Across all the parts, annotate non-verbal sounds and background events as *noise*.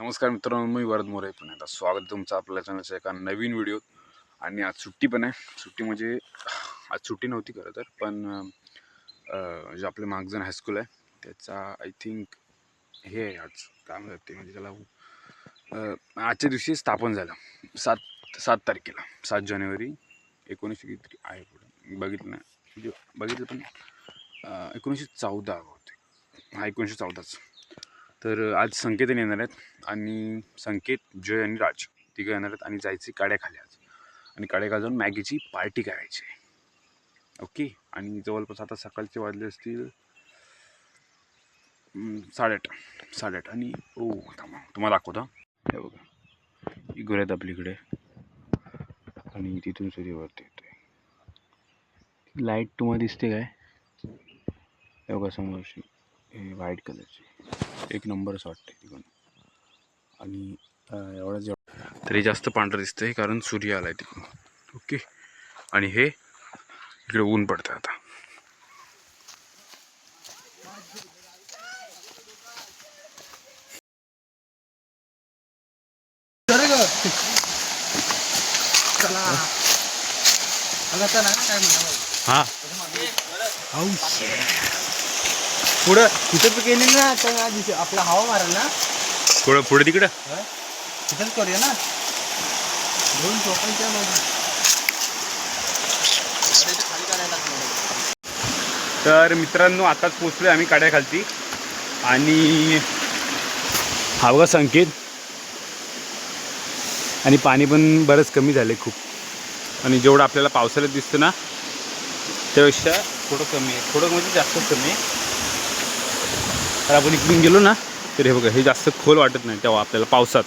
नमस्कार मित्रांनो मी वरद मोरे पण एकदा स्वागत तुमचं आपल्या चॅनलच्या एका नवीन व्हिडिओत. आणि आज सुट्टी पण आहे. सुट्टी म्हणजे आज सुट्टी नव्हती खरं तर पण जे आपले मागजण हायस्कूल आहे त्याचा आय थिंक हे आहे आज. काय म्हणतात ते म्हणजे त्याला आजच्या दिवशी स्थापन झालं. सात सात तारखेला. सात जानेवारी एकोणीसशे किती आहे पुढे. बघितलं नाही. म्हणजे बघितलं पण एकोणीसशे चौदा होते. हा एकोणीसशे चौदाच. तर आज संकेत येणार आहेत आणि संकेत जय आणि राज. तिघं येणार आहेत आणि जायचे काड्या खाली आज. आणि काड्या जाऊन मॅगीची पार्टी करायची आहे. ओके? आणि जवळपास आता सकाळचे वाजले असतील साडेआठ. साडेआठ. आणि ओ थांबा. तुम्हाला दाखवतो हे. बघा. ही आहेत आपलीकडे आणि तिथून सूर्यवरती येतोय. लाइट तुम्हाला दिसते काय? हे बघा हे व्हाईट कलरची. एक नंबरच वाटते तिकडून. आणि एवढं जेवढं तरी जास्त पांढरं दिसतंय कारण सूर्य आलाय तिकडून. ओके. आणि हे इकडे ऊन पडतं आता. हा. पुढं तिथं गेली ना तर आधी आपला हवा मारा ना? पुढं पुढे तिकडं? तिथंच करूया ना? दोन तर मित्रांनो आताच पोचलो आम्ही काड्याखालती. आणि हा बघा संकेत. आणि पाणी पण बरंच कमी झालं खूप. आणि जेवढं आपल्याला पावसाळ्यात दिसतं ना त्यापेक्षा थोडं कमी आहे. थोडं म्हणजे जास्तच कमी आहे. तर आपण इकडून गेलो ना तर हे बघा हे जास्त खोल वाटत नाही तेव्हा आपल्याला पावसात.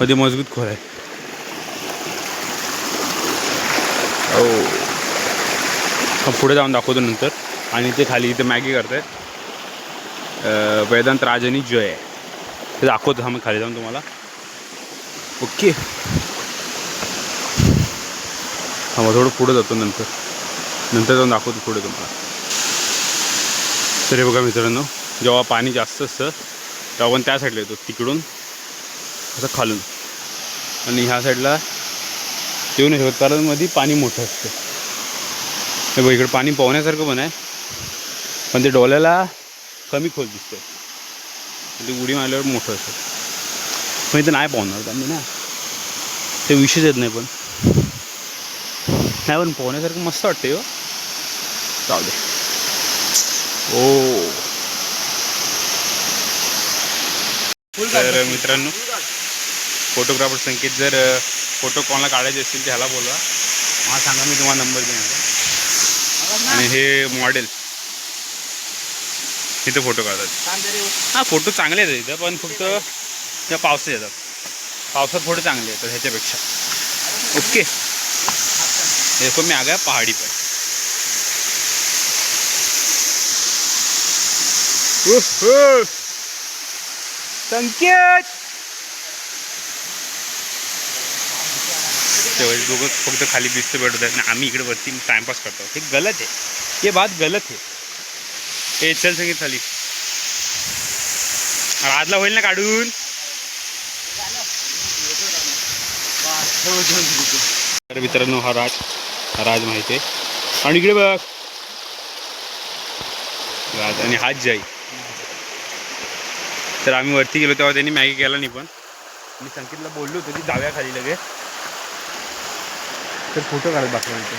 मध्ये मजबूत खोल आहे. हो. पुढे जाऊन दाखवतो नंतर. आणि ते खाली इथे मॅगी करतायत. वेदांत राजनी जय. आहे ते दाखवतो आम्ही मग खाली जाऊन तुम्हाला. ओके. हा मग थोडं पुढे जातो नंतर. नंतर जाऊन दाखवतो पुढे तुम्हाला. तरी हे बघा मित्रांनो जेव्हा पाणी जास्त असतं तेव्हा आपण त्या साईडला येतो तिकडून असं खालून. आणि ह्या साईडला येऊन नाही शकत कारण मध्ये पाणी मोठं असतं. हे बघ इकडे पाणी पोहण्यासारखं पण आहे. पण ते डोळ्याला कमी खोल दिसतं ते उडी मारल्यावर मोठं असतं. पण इथं नाही पोहणार त्यांनी ना. ते विशेष येत नाही पण. नाही पण पोहण्यासारखं मस्त वाटते हो. जाऊ दे. ओ. तर मित्रांनो फोटोग्राफर संकेत जर फोटो कोणाला काढायचे असतील तर ह्याला बोलवा. मला सांगा मी तुम्हाला नंबर देणार आणि हे मॉडेल इथं फोटो काढतात. हां फोटो चांगले आहेत इथं पण फक्त त्या पावसात येतात. पावसात फोटो चांगले येतात ह्याच्यापेक्षा. ओके. देखो मी आ गया पहाड़ी पर ओहो! संकेत! तेव्हा दोघं फक्त खाली बिस्त भेटत आहेत आणि आम्ही इकडे वरती टाइमपास करतो. हे गलत आहे. हे बात गलत आहे. हे चल संगीत खाली. आजला होईल ना काढून? तर मित्रांनो हा राज हा राज माहिती आहे. आणि इकडे बघ. राज आणि हात जाई तर आम्ही वरती गेलो तेव्हा त्यांनी मॅगी केला नाही पण. मी संकेतला बोललो होतो की जाव्या खाली लगेच तर फोटो काढत इथे.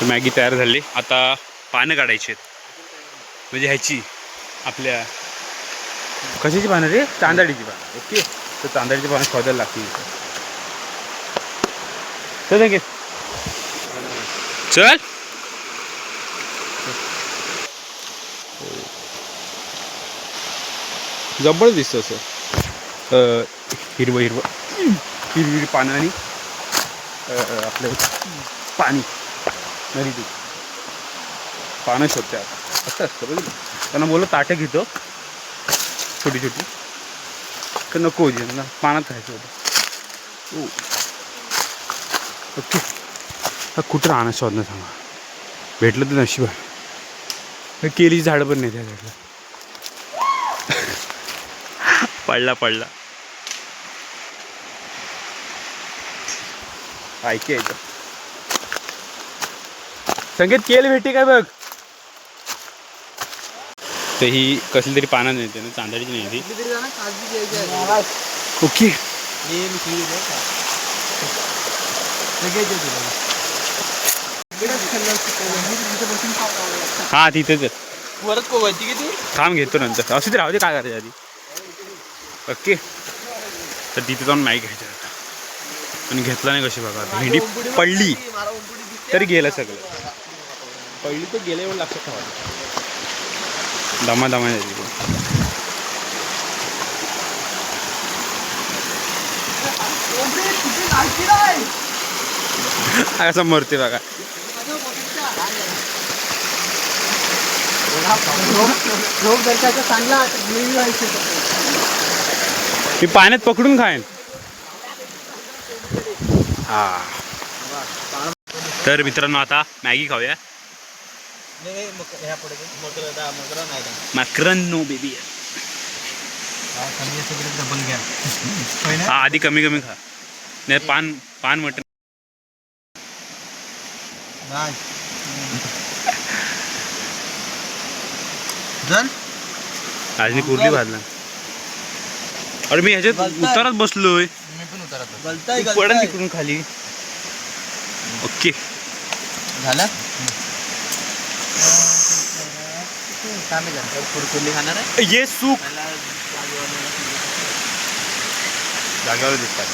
तर मॅगी तयार झाली. आता पानं काढायची आहेत. म्हणजे ह्याची आपल्या कशाची पानं रे? तांदळीची पानं. ओके. तर तांदळीची पानं शोधायला लागतील संकेत. चल. जबरदस्त दिसतं असं हिरवं हिरवं हिरवी. हिरवी पानं आणि आपलं पाणी. नदीतून पानं शोधते आता. असं असतं बघ त्यांना बोललं ताटं घेतो. छोटी छोटी तर नको होती त्यांना पाण्यात खायचं होतं. ओके. हा कुठं राहणं शोधणं सांगा. भेटलं तर नशीब आहे हे झाडं पण नाही त्या साईडला पडला पडला. ऐके संगीत केल भेटी काय बघ? तर ही कसली तरी पानं नाही ना चांदळीची नाही ती. ओके. हा तिथेच. परत कोवायची किती थांब घेतो नंतर. असू दे राहू दे काय करायचं आधी. ओके. तर तिथे जाऊन नाही घ्यायचं आता. पण घेतला नाही कशी बघा. भेंडी पडली. तरी गेलं सगळं. पडली तर गेलं एवढं लक्षात ठेवा. दमा दमा. असं मरते बघा. माझं मोठीच्या हात झाला. रोग- रोग जर का आता चांगला मी पाण्यात पकडून खाईन. हा. तर मित्रांनो आता मॅगी खाऊया. मॅक्रन नो बेबी हा आधी कमी कमी खा. नाही पान पान मटन जर? आजनी कुर्ली भाजला अरे मी ह्याच्यात गलताय. उतारत बसलोय. मी पण उतरतो गलताय पडा तिकडून खाली. ओके. झालं? खाणार आहे ये सूक जागेवर दिसतात.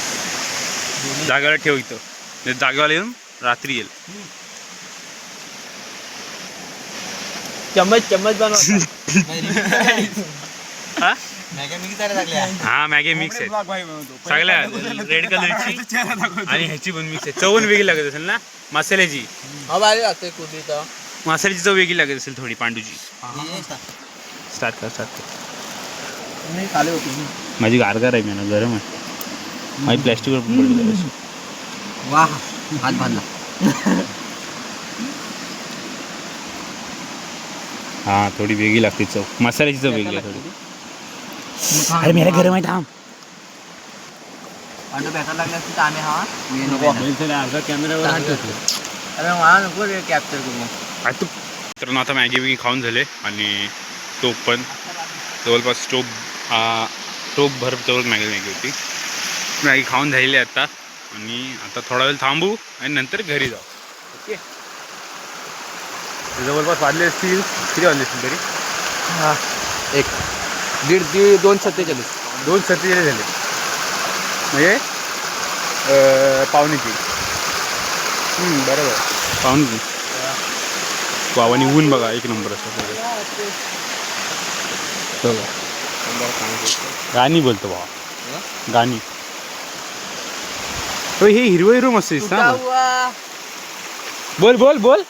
जागेवर ठेव इथं. नाही जागेवर येऊन रात्री येईल. चम्मच चम्मच बनव *laughs* हा? हा मॅगी मिक्स आहे. सगळ्या रेड कलरची आणि ह्याची पण मिक्स आहे. चवण वेगळी लागत असेल ना? मसाल्याची. हा मसाल्याची चव वेगळी लागत असेल थोडी पांडूची. स्टार्ट कर स्टार्ट कर. मी खाली होती. माझी गारगार आहे मी गरम आहे. माझी प्लॅस्टिकवर पण पडली जराशी. वा हात बांधला. हा थोडी वेगळी लागते चव. मसाल्याची चव वेगळी आहे थोडी. अरे मेरा गरम आहे थांब पांडू भेटायला लागला असती तर आम्ही हा मी नको अर्धा कॅमेरावर अरे मला नको रे कॅप्चर करू। तर आता मॅगी बिगी खाऊन झाले आणि टोप पण. जवळपास टोप हा टोप भर जवळ मॅगी मॅगी होती. मॅगी खाऊन झालेली आता. आणि आता थोडा वेळ थांबू आणि नंतर घरी जाऊ. ओके? जवळपास वाजले असतील. किती वाजले असतील तरी? हा. एक. दीड दीड दोन सत्तेचाळीस. दोन सत्तेचाळीस झाले. म्हणजे? अं, पावणे तीन हम्म, बरोबर. पावणे तीन वावानी ऊन बघा एक नंबर असं गाणी बोलतो बाबा गाणी. हो हे हिरवं हिरवं मस्त दिसतं हा बघ. बोल बोल बोल.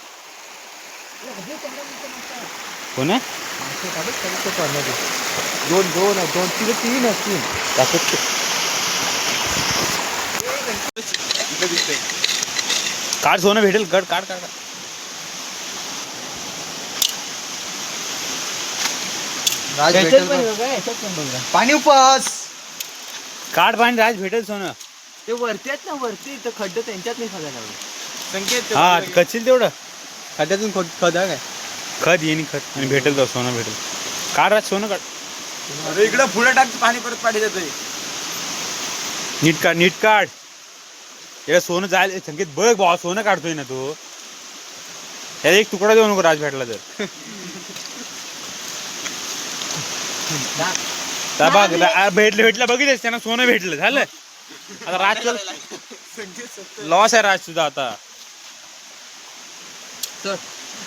कोण आहे? दोन दोन दोन तीन तीन आहे, तीन काढ सोनं भेटेल गड काढ काढ. पाणी उपास काढ पाणी राज भेटेल सोनं. ते वरती आहेत ना वरती. तर खड्ड त्यांच्यात नाही खदा संकेत हा कचिल तेवढं. खड्ड्यातून खदा काय? खत येईन खत आणि भेटेल तो सोनं भेटेल. काढ राज सोनं काढ. अरे इकडं पुढे टाक पाणी परत पाणी जातोय नीट काढ नीट काढ. याला सोनं जायला संकेत बघ भावा सोनं काढतोय ना तो. त्याला एक तुकडा देऊ नको राज भेटला तर. बघ रा- भेटलं भेटलं बघितलंस त्यांना सोनं भेटलं झालं. आता राज लॉस आहे राज तुझा आता.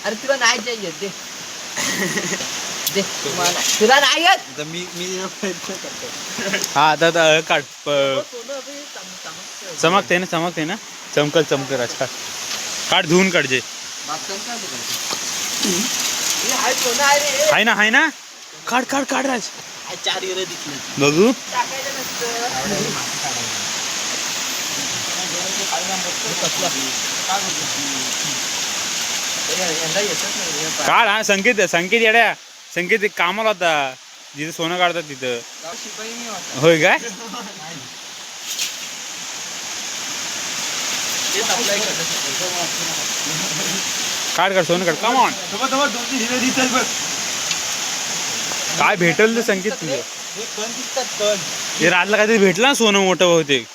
अरे तुला नाही दे. दे. तुम्हाला. तुला नाही येत? मी मी हा आता आता काढ. प- चमकते ना चमकते ना. चमकल चमकल राज काढ काढ धुवून काढजे आहे ना आहे ना काढ काढ काढ राज. चार गिरे दिसले. बघू. काढ. हा संकेत संकेत येड्या. संकेत एक कामाला होता. जिथे सोनं काढतात तिथं. होय काय. *laughs* काढ काढ सोनं काढ. कम ऑन काय भेटल ते संकेत तुझं? हे रातला काहीतरी भेटलं ना सोनं मोठं बहुतेक.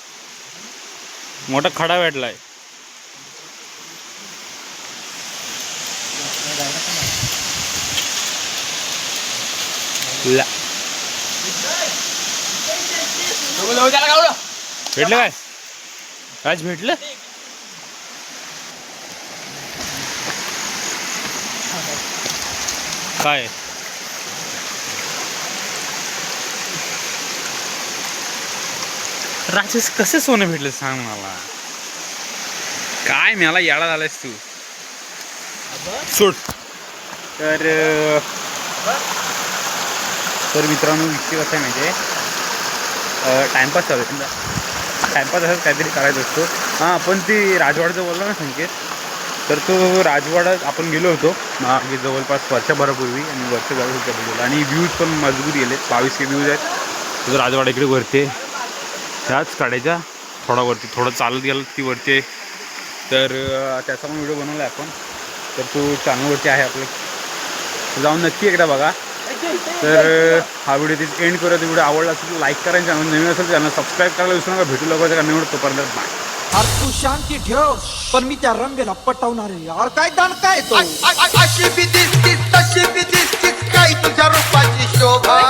मोठा खडा भेटलाय. भेटलं काय? आज भेटलं? काय? राजेश कसं सोनं भेटलं सांग मला? काय मला याडा झालायस तू? सोड. तर तर मित्रांनो विषय कसा आहे म्हणजे टाईमपास चालू आहे टाईमपास असंच काहीतरी करायचं असतो. हां आपण ती राजवाडाचं बोललो ना संकेत तर तो राजवाडा आपण गेलो होतो. मागे जवळपास वर्षभरापूर्वी आणि वर्ष झालं गेलो आणि व्ह्यूज पण मजबूत गेले. बावीस के व्ह्यूज आहेत. तो राजवाडा इकडे वरते त्याच काढायच्या थोडा वरती थोडं चालत गेलं ती वरती तर त्याचा पण व्हिडिओ बनवला आहे आपण. तर तो चॅनलवरती आहे आपलं. जाऊन नक्की एकदा बघा. तर हा व्हिडिओ तिथे एंड करत व्हिडिओ आवडला असेल तर लाईक करा चॅनल नवीन असेल चॅनल सबस्क्राईब करायला विसरू नका. भेटू लवकर कारण निवड तोपर्यंत. बाय अरे तू शांती ठेव पण मी त्या रंगेला पटवणार आहे. यार काय दान काय तो? अशी बी दिसतीस तशी बी दिसतीस. काय तुझ्या रूपाची शोभा?